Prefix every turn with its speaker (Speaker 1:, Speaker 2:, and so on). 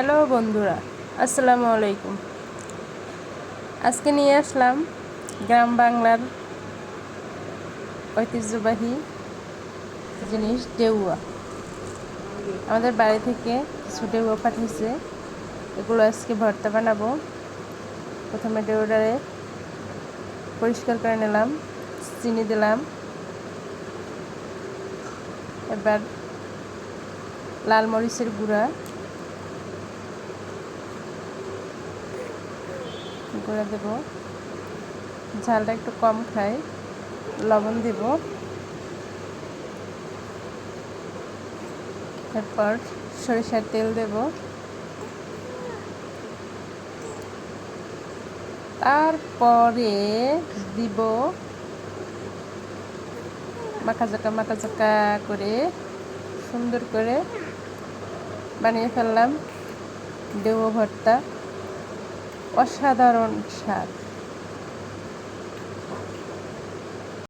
Speaker 1: Hello বন্ধুরা, আসসালামু আলাইকুম। আজকে নিয়ে আসলাম গ্রাম বাংলার ঐতিহ্যবাহী জিনিস ডেউয়া। আমাদের বাড়ি থেকে কিছু ডেউয়া পাঠিয়েছে, এগুলো আজকে ভর্তা বানাবো। প্রথমে ডেউটারে পরিষ্কার করে নিলাম, চিনি দিলাম। এবার লাল মরিচের গুঁড়া গুঁড়া দেব? ঝালটা একটু কম খাই, লবণ দেব। তারপর সরিষার তেল দেব। তারপরে দিব মাখা জাকা মাখা জাকা করে সুন্দর করে বানিয়ে ফেললাম। ডেউ ভর্তা। অসাধারণ স্বাদ